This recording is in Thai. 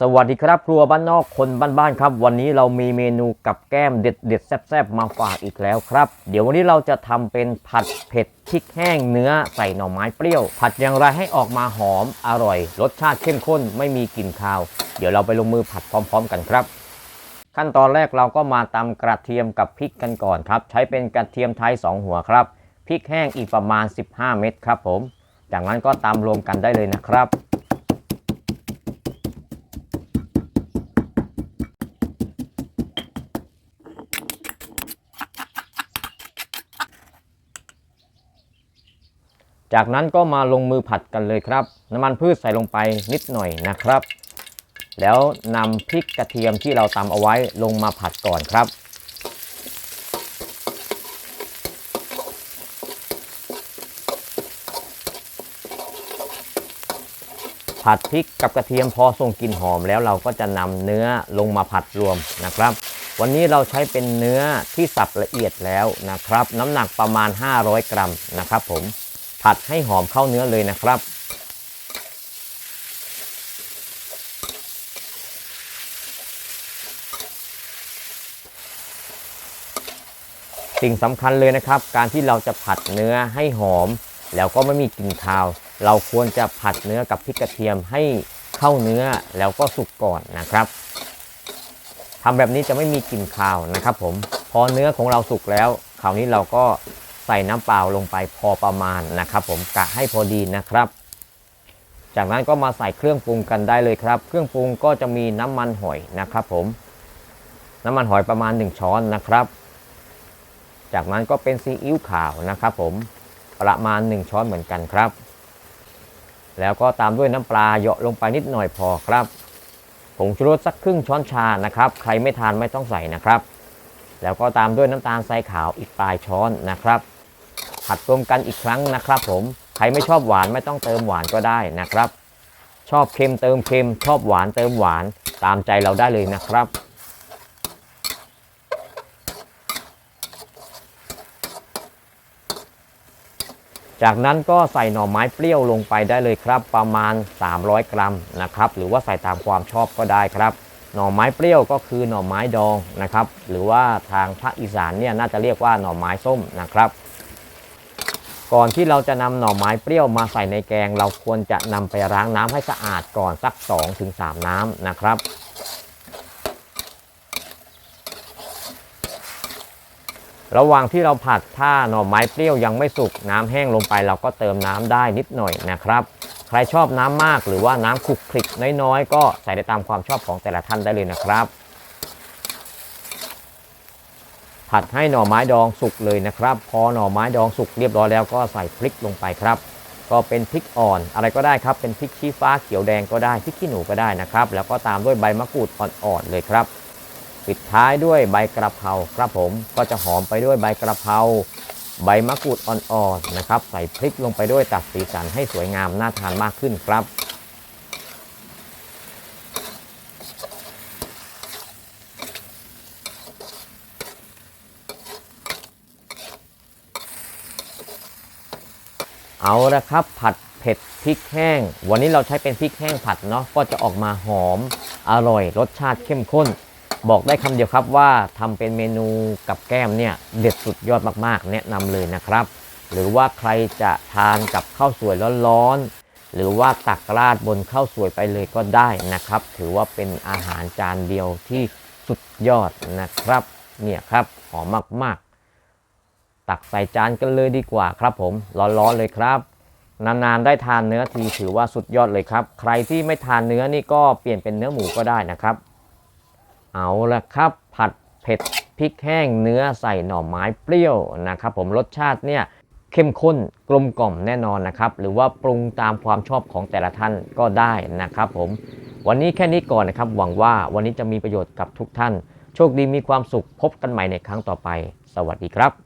สวัสดีครับครัวบ้านนอกคนบ้านๆครับ วันนี้เรามีเมนูกับแก้มเด็ดเด็ดแซ่บๆมาฝากอีกแล้วครับ เดี๋ยววันนี้เราจะทำเป็นผัดเผ็ดพริกแห้งเนื้อใส่หน่อไม้เปรี้ยว ผัดอย่างไรให้ออกมาหอมอร่อย รสชาติเข้มข้นไม่มีกลิ่นคาว เดี๋ยวเราไปลงมือผัดพร้อม ๆ กันครับ ขั้นตอนแรกเราก็มาตำกระเทียมกับพริกกันก่อนครับ ใช้เป็นกระเทียมไทย 2 หัวครับพริกแห้งอีกประมาณ 15 เม็ดครับผม จากนั้นก็ตำรวมกันได้เลยนะครับ จากนั้นก็มาลงมือผัดกันเลยครับ น้ำมันพืชใส่ลงไปนิดหน่อยนะครับ แล้วนำพริกกระเทียมที่เราตำเอาไว้ลงมาผัดก่อนครับ ผัดพริกกับกระเทียมพอส่งกลิ่นหอมแล้วเราก็จะนำเนื้อลงมาผัดรวมนะครับ วันนี้เราใช้เป็นเนื้อที่สับละเอียดแล้วนะครับ น้ำหนักประมาณ 500 กรัมนะครับผม ผัดให้หอมเข้าเนื้อเลยนะครับสิ่งสำคัญเลยนะครับ การที่เราจะผัดเนื้อให้หอม แล้วก็ไม่มีกลิ่นคาว เราควรจะผัดเนื้อกับพริกกระเทียมให้เข้าเนื้อแล้วก็สุกก่อนนะครับทำแบบนี้จะไม่มีกลิ่นคาวนะครับ ผมพอเนื้อของเราสุกแล้ว คราวนี้เราก็ ใส่น้ำเปล่าลงไปพอประมาณนะครับ ผมกะให้พอดีนะครับ จากนั้นก็มาใส่เครื่องปรุงกันได้เลยครับ เครื่องปรุงก็จะมีน้ำมันหอยนะครับ ผมน้ำมันหอยประมาณ 1 ช้อนนะครับ จากนั้นก็เป็นซีอิ๊วขาวนะครับ ผมประมาณ 1 ช้อนเหมือนกันครับ แล้วก็ตามด้วยน้ำปลาเหยาะลงไปนิดหน่อยพอครับผงชูรสสักครึ่งช้อนชานะครับ ใครไม่ทานไม่ต้องใส่นะครับ แล้วก็ตามด้วยน้ำตาลทรายขาวอีกปลายช้อนนะครับ ผัดรวมกันอีกครั้งนะครับ ผมใครไม่ชอบหวานไม่ต้องเติมหวานก็ได้นะครับ ชอบเค็มเติมเค็ม ชอบหวานเติมหวานตามใจเราได้เลยนะครับจากนั้นก็ใส่หน่อไม้เปรี้ยวลงไปได้เลยครับ ประมาณ 300 กรัมนะครับ หรือว่าใส่ตามความชอบก็ได้ครับ หน่อไม้เปรี้ยวก็คือหน่อไม้ดองนะครับ หรือว่าทางภาคอีสานเนี่ยน่าจะเรียกว่าหน่อไม้ส้มนะครับ ก่อนที่เราจะนำหน่อไม้เปรี้ยวมาใส่ในแกง เราควรจะนำไปล้างน้ำให้สะอาดก่อนสัก 2-3 น้ำนะครับ ระหว่างที่เราผัดถ้าหน่อไม้เปรี้ยวยังไม่สุกน้ำแห้งลงไป เราก็เติมน้ำได้นิดหน่อยนะครับ ใครชอบน้ำมากหรือว่าน้ำคลุกคลิกน้อยๆ ก็ใส่ได้ตามความชอบของแต่ละท่านได้เลยนะครับ ผัดให้หน่อไม้ดองสุกเลยนะครับ พอหน่อไม้ดองสุกเรียบร้อยแล้วก็ใส่พริกลงไปครับ ก็เป็นพริกอ่อนอะไรก็ได้ครับ เป็นพริกชี้ฟ้าเขียวแดงก็ได้พริกขี้หนูก็ได้นะครับ แล้วก็ตามด้วยใบมะกรูดอ่อนๆเลยครับ ปิดท้ายด้วยใบกระเพราครับผมก็จะหอมไปด้วยใบกระเพราใบมะกรูดอ่อนๆนะครับ ใส่พริกลงไปด้วยตัดสีสันให้สวยงามน่าทานมากขึ้นครับ เอาละครับ ผัดเผ็ดพริกแห้ง วันนี้เราใช้เป็นพริกแห้งผัดเนาะก็จะออกมาหอมอร่อย รสชาติเข้มข้น บอกได้คำเดียวครับว่าทำเป็นเมนูกับแก้มเนี่ยเด็ดสุดยอดมากๆ แนะนำเลยนะครับ หรือว่าใครจะทานกับข้าวสวยร้อนๆหรือว่าตักราดบนข้าวสวยไปเลยก็ได้นะครับ ถือว่าเป็นอาหารจานเดียวที่สุดยอดนะครับ เนี่ยครับหอมมากๆ ตักใส่จานกันเลยดีกว่าครับผมร้อนๆเลยครับ นานๆได้ทานเนื้อทีถือว่าสุดยอดเลยครับ ใครที่ไม่ทานเนื้อนี่ก็เปลี่ยนเป็นเนื้อหมูก็ได้นะครับ เอาละครับ ผัดเผ็ดพริกแห้งเนื้อใส่หน่อไม้เปรี้ยวนะครับ ผมรสชาติเนี่ยเข้มข้นกลมกล่อมแน่นอนนะครับ หรือว่าปรุงตามความชอบของแต่ละท่านก็ได้นะครับผมวันนี้แค่นี้ก่อนนะครับ หวังว่าวันนี้จะมีประโยชน์กับทุกท่าน โชคดีมีความสุขพบกันใหม่ในครั้งต่อไป สวัสดีครับ